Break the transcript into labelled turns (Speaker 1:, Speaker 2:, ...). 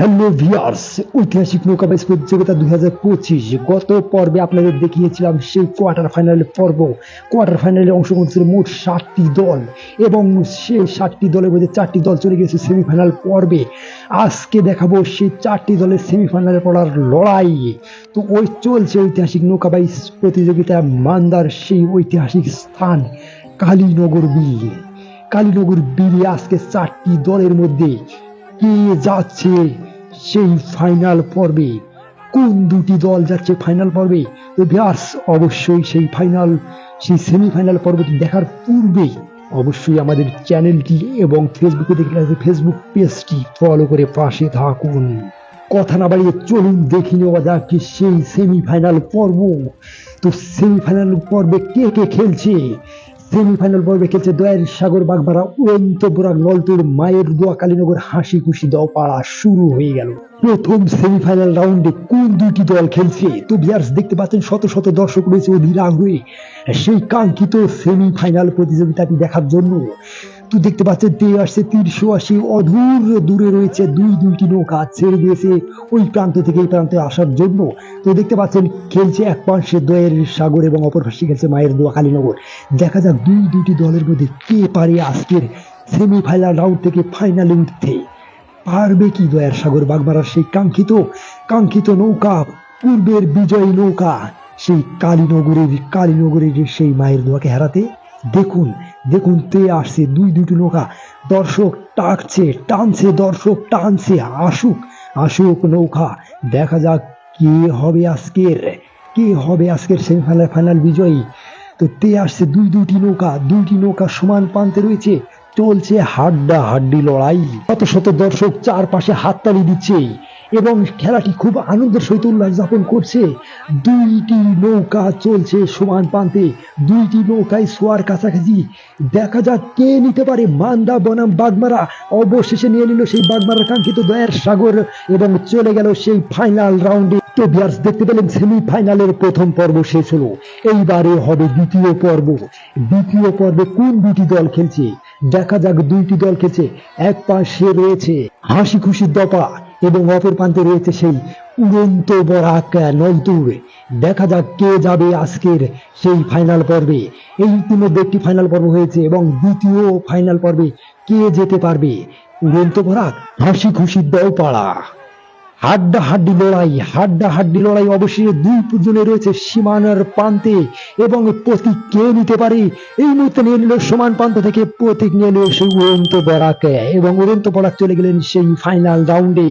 Speaker 1: Hello viewers ঐতিহাসিক নৌকা নৌকাবাইজ প্রতিযোগিতা দুই হাজার পঁচিশ। গত পর্বে আপনাদের দেখিয়েছিলাম সেই কোয়ার্টার ফাইনাল পর্ব। কোয়ার্টার ফাইনালে অংশগ্রহণ ছিল মোট ষাটটি দল এবং সেই ষাটটি দলের মধ্যে চারটি দল চলে গেছে সেমিফাইনাল পর্বে। আজকে দেখাবো সেই চারটি দলের সেমিফাইনালে পড়ার লড়াই। তো ওই চলছে ঐতিহাসিক নৌকাবাইজ প্রতিযোগিতা মান্দার সেই ঐতিহাসিক স্থান কালীনগর বিল। কালীনগর বিলে আজকে চারটি দলের মধ্যে কে যাচ্ছে? সেই ফাইনাল পর্বে। কোন দুটি দল যাচ্ছে ফাইনাল পর্বে? তো অবশ্যই সেই ফাইনাল সেই সেমিফাইনাল পর্বটি দেখার পূর্বে অবশ্যই আমাদের চ্যানেলটি এবং ফেসবুকে দেখলে আছে ফেসবুক পেজটি ফলো করে পাশে থাকুন। কথা না বাড়িয়ে চলুন, দেখে নেওয়া যাক যে সেই সেমিফাইনাল পর্ব। তো সেমিফাইনাল পর্বে কে কে খেলছে? সেমিফাইনাল পর্বে খেলছে দয়ের সাগর বাগমারা উড়ন্ত বোরাক নলতুর, মায়ের দোয়া কালীনগর হাসি খুশি দপাড়া পাড়া শুরু হয়ে গেল। প্রথম সেমিফাইনাল রাউন্ডে কোন দুইটি দল খেলছে? তো বিয়ার্স দেখতে পাচ্ছেন, শত শত দর্শক রয়েছে অধীর আগ্রহে। সেই কাঙ্ক্ষিত সেমিফাইনাল প্রতিযোগিতাটি দেখার জন্য তো দেখতে পাচ্ছেন তে আসছে তিনশো আশি অধূর দূরে রয়েছে দুই দুইটি নৌকা ছেড়ে দিয়েছে ওই প্রান্ত থেকে এই প্রান্তে আসার জন্য। তো দেখতে পাচ্ছেন, খেলছে এক পাশে দয়ের সাগর এবং অপর পাশে খেলছে মায়ের দোয়া কালীনগর। দেখা যাক দুই দুইটি দলের মধ্যে কে পারে আজকের সেমিফাইনাল রাউন্ড থেকে ফাইনালে উঠতে। পারবে কি দয়ার সাগর বাগমারার সেই কাঙ্ক্ষিত কাঙ্ক্ষিত নৌকা, পূর্বের বিজয়ী নৌকা, সেই কালীনগরের কালীনগরের সেই মায়ের দোয়াকে হারাতে? দেখুন দেখুন, তে আসছে, দুই দুটি নৌকা। দর্শক টাকছে, টানছে, দর্শক টানছে, আসুক আসুক নৌকা। দেখা যাক কে হবে আজকের, কে হবে আজকের সেমিফাইনাল, ফাইনাল বিজয়ী। তো তে আসছে, দুই, দুইটি নৌকা দুইটি নৌকা সমান প্রান্তে রয়েছে। চলছে হাড্ডা হাড্ডি লড়াই। শত শত দর্শক চারপাশে হাততালি দিচ্ছে। এবং খেলাটি খুব আনন্দের সহিত উল্লাস যাপন করছে। দুইটি নৌকা চলছে সমান প্রান্তে। দুইটি নৌকায় শোয়ার কাছাকাছি। দেখা যাক কে নিতে পারে। মান্দা, বনাম, বাগমারা অবশেষে নিয়ে নিল সেই বাগমারার কাঙ্ক্ষিত দয়ার সাগর এবং চলে গেল সেই ফাইনাল রাউন্ডে তো দেখতে পেলেন সেমিফাইনালের প্রথম পর্ব শেষ হলো। এইবারে হবে দ্বিতীয় পর্ব। দ্বিতীয় পর্বে কোন দুটি দল খেলছে? দেখা যাক দুইটি দল খেলছে। এক পাশে রয়েছে হাসি খুশি দপা এবং অপর প্রান্তে রয়েছে সেই উড়ন্ত বরাক নলতুর দেখা যাক কে যাবে আজকের সেই ফাইনাল পর্বে। এই ইতিমধ্যে একটি ফাইনাল পর্ব হয়েছে এবং দ্বিতীয় ফাইনাল পর্বে কে যেতে পারবে? উড়ন্ত বরাক, হাসি খুশি দৌপাড়া হাড্ডা হাড্ডি লড়াই হাড্ডা হাড্ডি লড়াই অবশ্যই দুই জনে রয়েছে সীমানার প্রান্তে এবং প্রতীক কে নিতে পারে? এই মুহূর্তে নিয়ে নিল সমান প্রান্ত থেকে প্রতীক নিয়ে নিল সেই উড়ন্ত বরাক। এবং উড়ন্ত বরাক চলে গেলেন সেই ফাইনাল রাউন্ডে